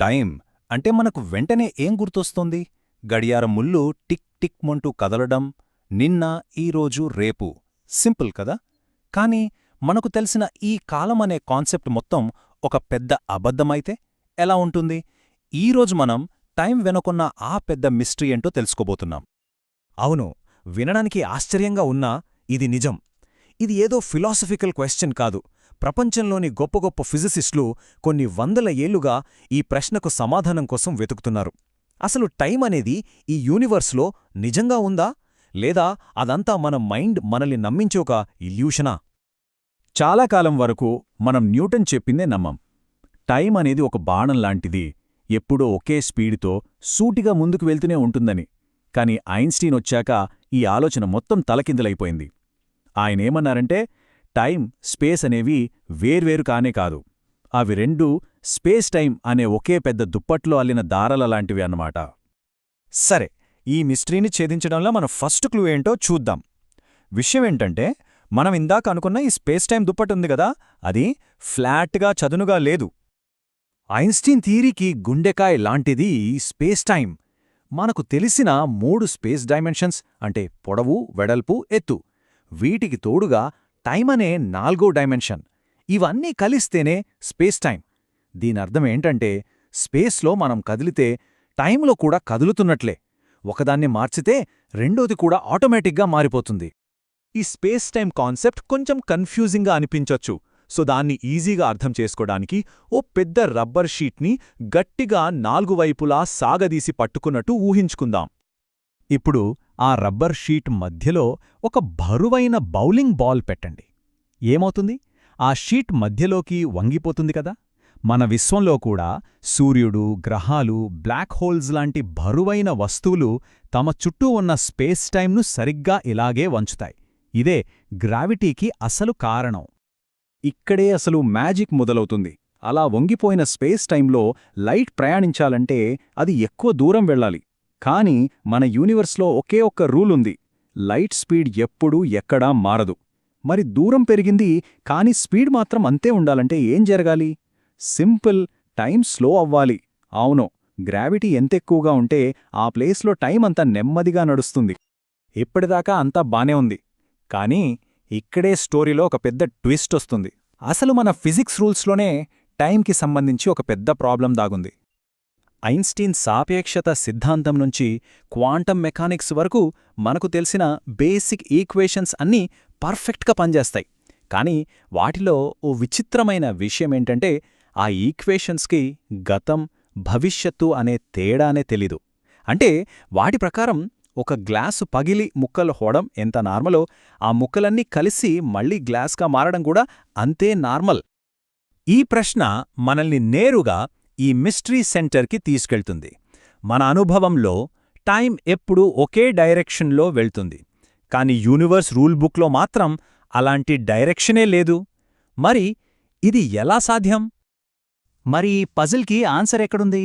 Time అంటే మనకు వెంటనే ఏం గుర్తొస్తుంది? గడియారం ముళ్ళు టిక్ టిక్ మంటూ కదలడం నిన్న ఈరోజు రేపు. సింపుల్ కదా? కాని మనకు తెలిసిన ఈ కాలం అనే కాన్సెప్ట్ మొత్తం ఒక పెద్ద అబద్ధమైతే ఎలా ఉంటుంది? ఈరోజు మనం టైం వెనుకున్న ఆ పెద్ద మిస్టరీ ఏంటో తెలుసుకోబోతున్నాం. అవును వినడానికి ఆశ్చర్యంగా ఉన్నా ఇది నిజం. ఇది ఏదో ఫిలాసఫికల్ క్వశ్చన్ కాదు. ప్రపంచంలోని గొప్ప గొప్ప ఫిజిసిస్టులు కొన్ని వందల ఏళ్ళుగా ఈ ప్రశ్నకు సమాధానం కోసం వెతుకుతున్నారు. అసలు టైం అనేది ఈ యూనివర్స్లో నిజంగా ఉందా? లేదా అదంతా మన మైండ్ మనల్ని నమ్మించే ఒక ఇల్యూషనా? చాలా కాలం వరకు మనం న్యూటన్ చెప్పిందే నమ్మం. టైం అనేది ఒక బాణం లాంటిది. ఎప్పుడూ ఒకే స్పీడ్తో సూటిగా ముందుకు వెళ్తూనే ఉంటుందని. కాని ఐన్స్టీన్ వచ్చాక ఈ ఆలోచన మొత్తం తలకిందులైపోయింది. ఆయనేమన్నారంటే టైం స్పేస్ అనేవి వేర్వేరు కానే కాదు. అవి రెండూ స్పేస్ టైం అనే ఒకే పెద్ద దుప్పట్లో అల్లిన దారాల లాంటివి అన్నమాట. సరే ఈ మిస్టరీని ఛేదించడంలో మన ఫస్ట్ క్లూ ఏంటో చూద్దాం. విషయమేంటంటే మనం ఇందాక అనుకున్న ఈ స్పేస్ టైం దుప్పటుంది కదా అది ఫ్లాట్గా చదునుగా లేదు. ఐన్స్టీన్ థీరీకి గుండెకాయ లాంటిది ఈ స్పేస్ టైం. మనకు తెలిసిన మూడు స్పేస్ డైమెన్షన్స్ అంటే పొడవు వెడల్పు ఎత్తు. వీటికి తోడుగా టైం అనే నాల్గో డైమెన్షన్. ఇవన్నీ కలిస్తేనే స్పేస్ టైం దీనర్థమేంటంటే స్పేస్లో మనం కదిలితే టైంలో కూడా కదులుతున్నట్లే. ఒకదాన్ని మార్చితే రెండోది కూడా ఆటోమేటిక్గా మారిపోతుంది. ఈ స్పేస్ టైం కాన్సెప్ట్ కొంచెం కన్ఫ్యూజింగ్గా అనిపించొచ్చు. సో దాన్ని ఈజీగా అర్థం చేసుకోవడానికి ఓ పెద్ద రబ్బర్ షీట్ని గట్టిగా నాలుగు వైపులా సాగదీసి పట్టుకున్నట్టు ఊహించుకుందాం. ఇప్పుడు ఆ రబ్బర్ షీట్ మధ్యలో ఒక బరువైన బౌలింగ్ బాల్ పెట్టండి. ఏమవుతుంది? ఆ షీట్ మధ్యలోకి వంగిపోతుంది కదా? మన విశ్వంలో కూడా సూర్యుడు గ్రహాలు బ్లాక్ హోల్స్ లాంటి బరువైన వస్తువులు తమ చుట్టూ ఉన్న స్పేస్ టైంను సరిగ్గా ఇలాగే వంచుతాయి. ఇదే గ్రావిటీకి అసలు కారణం. ఇక్కడే అసలు మ్యాజిక్ మొదలవుతుంది. అలా వంగిపోయిన స్పేస్ టైంలో లైట్ ప్రయాణించాలంటే అది ఎక్కువ దూరం వెళ్ళాలి. కానీ మన యూనివర్స్లో ఒకే ఒక్క రూల్ ఉంది. లైట్ స్పీడ్ ఎప్పుడూ ఎక్కడా మారదు. మరి దూరం పెరిగింది కాని స్పీడ్ మాత్రం అంతే ఉండాలంటే ఏం జరగాలి? సింపుల్ టైం స్లో అవ్వాలి. అవును గ్రావిటీ ఎంతెక్కువగా ఉంటే ఆ ప్లేస్లో టైం అంత నెమ్మదిగా నడుస్తుంది. ఇప్పటిదాకా అంతా బానే ఉంది. కానీ ఇక్కడే స్టోరీలో ఒక పెద్ద ట్విస్ట్ వస్తుంది. అసలు మన ఫిజిక్స్ రూల్స్లోనే టైంకి సంబంధించి ఒక పెద్ద ప్రాబ్లం దాగుంది. ఐన్స్టీన్ సాపేక్షత సిద్ధాంతం నుంచి క్వాంటం మెకానిక్స్ వరకు మనకు తెలిసిన బేసిక్ ఈక్వేషన్స్ అన్నీ పర్ఫెక్ట్గా పనిచేస్తాయి. కానీ వాటిలో ఓ విచిత్రమైన విషయమేంటంటే ఆ ఈక్వేషన్స్కి గతం భవిష్యత్తు అనే తేడానే తెలీదు. అంటే వాటి ప్రకారం ఒక గ్లాసు పగిలి ముక్కలు హోడం ఎంత నార్మలో ఆ ముక్కలన్నీ కలిసి మళ్ళీ గ్లాస్గా మారడం కూడా అంతే నార్మల్. ఈ ప్రశ్న మనల్ని నేరుగా ఈ మిస్టరీ సెంటర్కి తీసుకెళ్తుంది. మన అనుభవంలో టైం ఎప్పుడూ ఒకే డైరెక్షన్లో వెళ్తుంది. కాని యూనివర్స్ రూల్ బుక్లో మాత్రం అలాంటి డైరెక్షనే లేదు. మరి ఇది ఎలా సాధ్యం? మరి ఈ పజిల్కి ఆన్సర్ ఎక్కడుంది?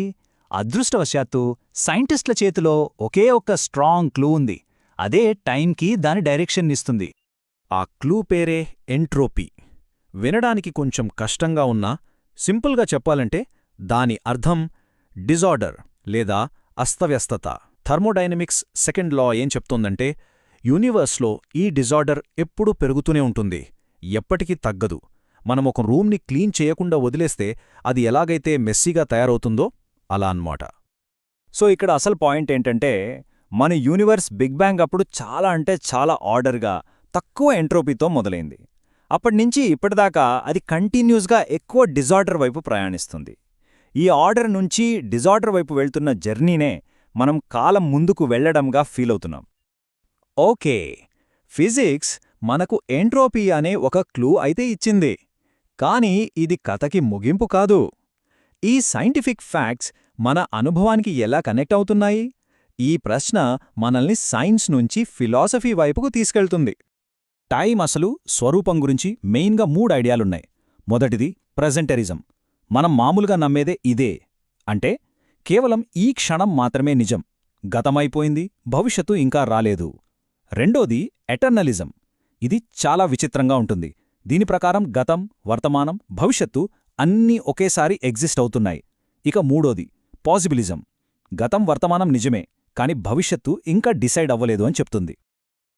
అదృష్టవశాత్తు సైంటిస్టుల చేతిలో ఒకే ఒక్క స్ట్రాంగ్ క్లూ ఉంది. అదే టైంకి దాని డైరెక్షన్ ఇస్తుంది. ఆ క్లూ పేరే ఎంట్రోపీ. వినడానికి కొంచెం కష్టంగా ఉన్నా సింపుల్గా చెప్పాలంటే దాని అర్థం డిజార్డర్ లేదా అస్తవ్యస్తత. థర్మోడైనమిక్స్ సెకండ్ లా ఏం చెప్తోందంటే యూనివర్స్లో ఈ డిజార్డర్ ఎప్పుడూ పెరుగుతూనే ఉంటుంది. ఎప్పటికీ తగ్గదు. మనం ఒక రూమ్ని క్లీన్ చేయకుండా వదిలేస్తే అది ఎలాగైతే మెస్సీగా తయారవుతుందో అలా అన్నమాట. సో ఇక్కడ అసలు పాయింట్ ఏంటంటే మన యూనివర్స్ బిగ్ బ్యాంగ్ అప్పుడు చాలా అంటే చాలా ఆర్డర్గా తక్కువ ఎంట్రోపీతో మొదలైంది. అప్పటినుంచి ఇప్పటిదాకా అది కంటిన్యూస్గా ఎక్కువ డిజార్డర్ వైపు ప్రయాణిస్తుంది. ఈ ఆర్డర్ నుంచి డిజార్డర్ వైపు వెళ్తున్న జర్నీనే మనం కాలం ముందుకు వెళ్ళడంగా ఫీలవుతున్నాం ఓకే ఫిజిక్స్ మనకు ఎంట్రోపీ అనే ఒక క్లూ అయితే ఇచ్చింది. కానీ ఇది కథకి ముగింపు కాదు. ఈ సైంటిఫిక్ ఫ్యాక్ట్స్ మన అనుభవానికి ఎలా కనెక్ట్ అవుతున్నాయి? ఈ ప్రశ్న మనల్ని సైన్స్ నుంచి ఫిలాసఫీ వైపుకు తీసుకెళ్తుంది. టైం అసలు స్వరూపం గురించి మెయిన్గా మూడు ఐడియాలున్నాయి. మొదటిది ప్రజెంటరిజం. మనం మామూలుగా నమ్మేదే ఇదే. అంటే కేవలం ఈ క్షణం మాత్రమే నిజం. గతమైపోయింది భవిష్యత్తు ఇంకా రాలేదు. రెండోది ఎటర్నలిజం. ఇది చాలా విచిత్రంగా ఉంటుంది. దీని ప్రకారం గతం వర్తమానం భవిష్యత్తు అన్నీ ఒకేసారి ఎగ్జిస్ట్ అవుతున్నాయి. ఇక మూడోది పాజిబిలిజం. గతం వర్తమానం నిజమే కాని భవిష్యత్తు ఇంకా డిసైడ్ అవ్వలేదు అని చెప్తుంది.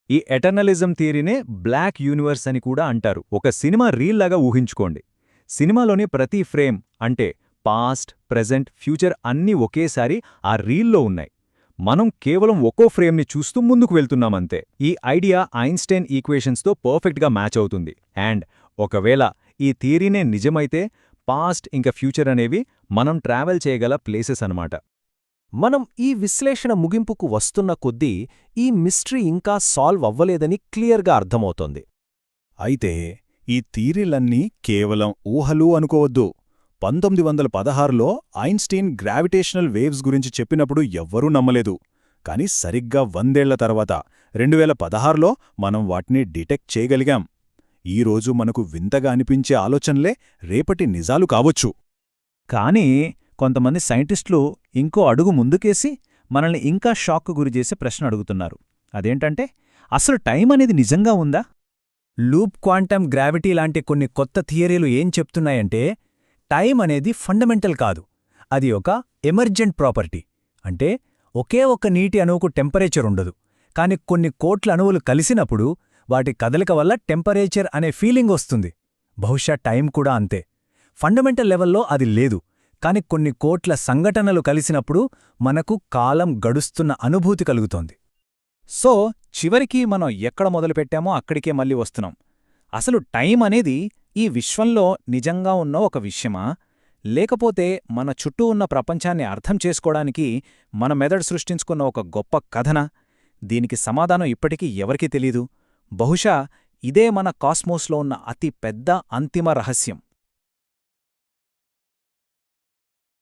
ఈ ఎటర్నలిజం థియరీనే బ్లాక్ యూనివర్స్ అని కూడా అంటారు. ఒక సినిమా రీల్లాగా ఊహించుకోండి. సినిమాలోని ప్రతి ఫ్రేమ్ అంటే పాస్ట్ ప్రెజెంట్ ఫ్యూచర్ అన్నీ ఒకేసారి ఆ రీల్లో ఉన్నాయి. మనం కేవలం ఒక్కో ఫ్రేమ్ని చూస్తూ ముందుకు వెళ్తున్నామంతే. ఈ ఐడియా ఐన్స్టైన్ ఈక్వేషన్స్తో పర్ఫెక్ట్గా మ్యాచ్ అవుతుంది. అండ్ ఒకవేళ ఈ థియరీనే నిజమైతే పాస్ట్ ఇంకా ఫ్యూచర్ అనేవి మనం ట్రావెల్ చేయగల ప్లేసెస్ అనమాట మనం ఈ విశ్లేషణ ముగింపుకు వస్తున్న కొద్దీ ఈ మిస్టరీ ఇంకా సాల్వ్ అవ్వలేదని క్లియర్గా అర్థమవుతోంది. అయితే ఈ థీరీలన్నీ కేవలం ఊహలు అనుకోవద్దు. పంతొమ్మిది వందల పదహారులో ఐన్స్టీన్ గ్రావిటేషనల్ వేవ్స్ గురించి చెప్పినప్పుడు ఎవ్వరూ నమ్మలేదు. కాని సరిగ్గా వందేళ్ళ తర్వాత రెండు వేల పదహారులో మనం వాటిని డిటెక్ట్ చేయగలిగాం. ఈరోజు మనకు వింతగా అనిపించే ఆలోచనలే రేపటి నిజాలు కావచ్చు. కానీ కొంతమంది సైంటిస్టులు ఇంకో అడుగు ముందుకేసి మనల్ని ఇంకా షాక్కు గురిచేసే ప్రశ్న అడుగుతున్నారు. అదేంటంటే అసలు టైం అనేది నిజంగా ఉందా? లూప్ క్వాంటమ్ గ్రావిటీ లాంటి కొన్ని కొత్త థియరీలు ఏం చెప్తున్నాయంటే టైం అనేది ఫండమెంటల్ కాదు. అది ఒక ఎమర్జెంట్ ప్రాపర్టీ. అంటే ఒకే ఒక నీటి అణువుకు టెంపరేచర్ ఉండదు. కాని కొన్ని కోట్ల అణువులు కలిసినప్పుడు వాటి కదలిక వల్ల టెంపరేచర్ అనే ఫీలింగ్ వస్తుంది. బహుశా టైం కూడా అంతే. ఫండమెంటల్ లెవెల్లో అది లేదు. కాని కొన్ని కోట్ల సంఘటనలు కలిసినప్పుడు మనకు కాలం గడుస్తున్న అనుభూతి కలుగుతోంది. సో చివరికి మనం ఎక్కడ మొదలుపెట్టామో అక్కడికే మళ్ళీ వస్తున్నాం. అసలు టైం అనేది ఈ విశ్వంలో నిజంగా ఉన్న ఒక విషయమా? లేకపోతే మన చుట్టూ ఉన్న ప్రపంచాన్ని అర్థం చేసుకోవడానికి మన మెదడు సృష్టించుకున్న ఒక గొప్ప కథన? దీనికి సమాధానం ఇప్పటికీ ఎవరికీ తెలీదు. బహుశా ఇదే మన కాస్మోస్లో ఉన్న అతి పెద్ద అంతిమ రహస్యం.